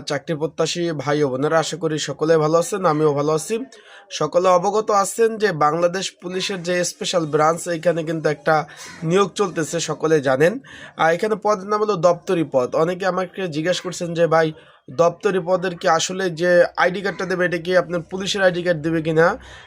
চাকরি প্রত্যাশী ভাই ও বোনেরা, আশা করি সকলে ভালো আছেন, আমিও ভালো আছি। সকলে অবগত আছেন যে বাংলাদেশ পুলিশের যে স্পেশাল ব্রাঞ্চ এখানে কিন্তু একটা নিয়োগ চলতেছে, সকলে জানেন। আর এখানে পদের নাম হলো দপ্তরি পদ। অনেকে আমাকে জিজ্ঞেস করছেন যে, ভাই দপ্তরি পদের কি আসলে যে আইডি কার্ডটা দেবে, এটা কি আপনার পুলিশের আইডি কার্ড দেবে কিনা?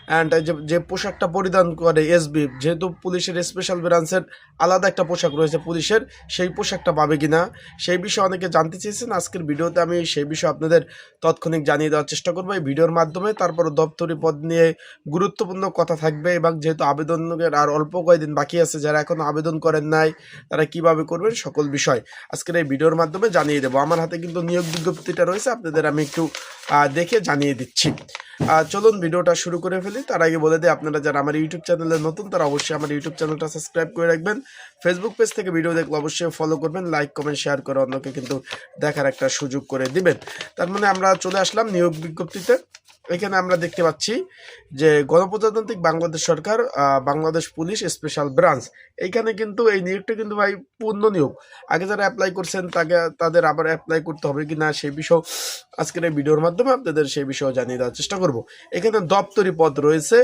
অ্যান্ড যে পোশাকটা পরিধান করে এসবি যেহেতু পুলিশের স্পেশাল ব্রাঞ্চের আলাদা একটা পোশাক রয়েছে পুলিশের, সেই পোশাকটা পাবে কিনা? সেই বিষয়ে অনেকে জানতে চেয়েছেন। আজকের ভিডিওতে আমি সেই বিষয়ে আপনাদের তাৎক্ষণিক জানিয়ে দেওয়ার চেষ্টা করব। এই ভিডিওর মাধ্যমে তারপর দপ্তরি পদ নিয়ে গুরুত্বপূর্ণ কথা থাকবে এবং যেহেতু আবেদনের আর অল্প কয়েকদিন বাকি আছে, যারা এখন আবেদন করেন নাই, তারা কীভাবে করবেন সকল বিষয় আজকের এই ভিডিওর মাধ্যমে জানিয়ে দেবো। আমার হাতে কিন্তু নিয়োগ বিজ্ঞপ্তিটা রয়েছে, আপনাদের আমি একটু দেখে জানিয়ে দিচ্ছি। চলুন ভিডিওটা শুরু করে ফেলি। তার আগে বলে দিই, আপনারা যারা আমার ইউটিউব চ্যানেলে নতুন, তারা অবশ্যই আমার ইউটিউব চ্যানেলটা সাবস্ক্রাইব করে রাখবেন। ফেসবুক পেজ থেকে ভিডিও দেখলে অবশ্যই ফলো করবেন লাইক কমেন্ট শেয়ার করে অন্যকে কিন্তু দেখার একটা সুযোগ করে দিবেন। তার মানে আমরা চলে আসলাম নিয়োগ বিজ্ঞপ্তিতে। এখানে আমরা দেখতে পাচ্ছি যে গণপ্রজাতান্ত্রিক বাংলাদেশ সরকার বাংলাদেশ পুলিশ স্পেশাল ব্রাঞ্চ এইখানে কিন্তু এই নিয়োগটা কিন্তু ভাই পূর্ণ নিয়োগ। আগে যারা অ্যাপ্লাই করছেন তাকে, তাদের আবার অ্যাপ্লাই করতে হবে কি না সেই বিষয় আজকের এই ভিডিওর মাধ্যমে আপনাদের সেই বিষয়ে জানিয়ে দেওয়ার চেষ্টা করব। এখানে দপ্তরি পদ রয়েছে।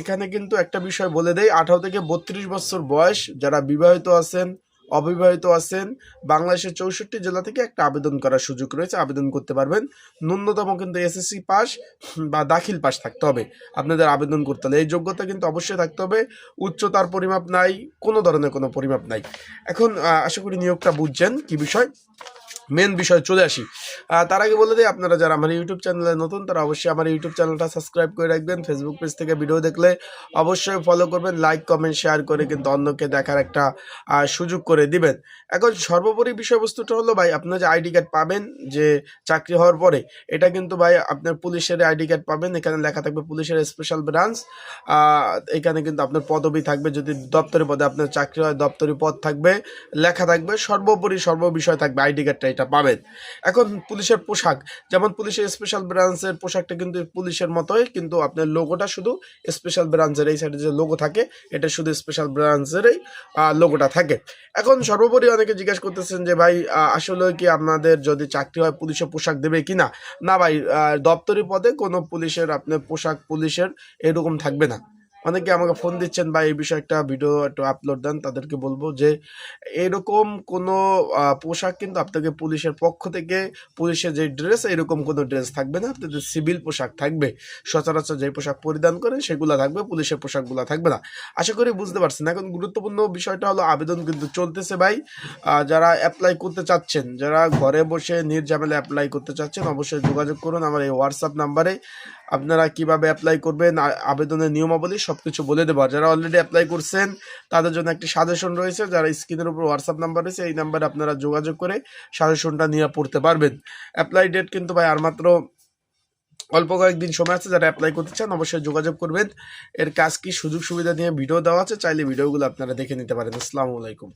এখানে কিন্তু একটা বিষয় বলে দেয় আঠারো থেকে বত্রিশ বছর বয়স যারা বিবাহিত আছেন অবিবাহিত আছেন। বাংলাদেশের চৌষট্টি জেলা থেকে একটা আবেদন করার সুযোগ রয়েছে। আবেদন করতে পারবেন। ন্যূনতম কিন্তু এসএসসি পাস বা দাখিল পাস থাকতে হবে। আপনাদের আবেদন করতে হলে। এই যোগ্যতা কিন্তু অবশ্যই থাকতে হবে। উচ্চতার পরিমাপ নাই, কোনো ধরনের কোনো পরিমাপ নাই। এখন আশা করি নিয়োগটা বুঝছেন। কি বিষয়? মেন বিষয় চলে আসি। তার আগে বলে দিই, আপনারা যারা আমার ইউটিউব চ্যানেলে নতুন, তারা অবশ্যই আমার ইউটিউব চ্যানেলটা সাবস্ক্রাইব করে রাখবেন। ফেসবুক পেজ থেকে ভিডিও দেখলে অবশ্যই ফলো করবেন লাইক কমেন্ট শেয়ার করে কিন্তু অন্যকে দেখার একটা সুযোগ করে দিবেন। এখন সর্বোপরি বিষয়বস্তুটা হলো ভাই আপনার যে আইডি কার্ড পাবেন, যে চাকরি হওয়ার পরে, এটা কিন্তু ভাই আপনার পুলিশের আইডি কার্ড পাবেন। এখানে লেখা থাকবে পুলিশের স্পেশাল ব্রাঞ্চ এখানে কিন্তু আপনার পদবি থাকবে। যদি দপ্তরি পদে আপনার চাকরি হয়, দপ্তরি পদ থাকবে, লেখা থাকবে, সর্বোপরি সর্ববিষয় থাকবে আইডি কার্ডটা এটা পাবেন। এখন পুলিশের পোশাক, যেমন পুলিশের স্পেশাল ব্রাঞ্চের পোশাকটা কিন্তু পুলিশের মতোই, কিন্তু আপনার লোগোটা শুধু স্পেশাল ব্রাঞ্চের এই সাইডে যে লোগো থাকে, এটা শুধু স্পেশাল ব্রাঞ্চেরই লোগোটা থাকে। এখন সর্বোপরি অনেকে জিজ্ঞেস করতেছেন যে, ভাই আসলে কি আপনাদের যদি চাকরি হয় পুলিশের পোশাক দেবে কি না না ভাই দপ্তরি পদে কোনো পুলিশের, আপনার পোশাক পুলিশের এরকম থাকবে না। অনেকে আমাকে ফোন দিচ্ছেন বা এই বিষয়ে একটা ভিডিও একটু আপলোড দেন। তাদেরকে বলব যে, এরকম কোনো পোশাক কিন্তু আপনাকে পুলিশের পক্ষ থেকে, পুলিশের যে ড্রেস এরকম কোনো ড্রেস থাকবে না। আপনাদের সিভিল পোশাক থাকবে, সচরাচর যে পোশাক পরিধান করেন, সেগুলো থাকবে, পুলিশের পোশাকগুলো থাকবে না। আশা করি বুঝতে পারছেন। এখন গুরুত্বপূর্ণ বিষয়টা হলো, আবেদন কিন্তু চলতেছে, ভাই। যারা অ্যাপ্লাই করতে চাচ্ছেন, যারা ঘরে বসে নির্ঝামেলা অ্যাপ্লাই করতে চাচ্ছেন, অবশ্যই যোগাযোগ করুন আমার এই হোয়াটসঅ্যাপ নাম্বারে আপনারা কীভাবে অ্যাপ্লাই করবেন আবেদনের নিয়মাবলী সব কিছু বলে দেবো। যারা অলরেডি অ্যাপ্লাই করছেন, তাদের জন্য একটি সাজেশন রয়েছে, যারা স্ক্রিনের উপর হোয়াটসঅ্যাপ নাম্বার রয়েছে, এই নাম্বারে আপনারা যোগাযোগ করে সাজেশনটা নিয়ে পড়তে পারবেন। অ্যাপ্লাই ডেট কিন্তু ভাই, আর মাত্র অল্প কয়েকদিন সময় আছে, যারা অ্যাপ্লাই করতে চান অবশ্যই যোগাযোগ করবেন। এর কাজ কি সুযোগ সুবিধা নিয়ে ভিডিও দেওয়া আছে, চাইলে ভিডিওগুলো আপনারা দেখে নিতে পারেন। আসসালামু আলাইকুম।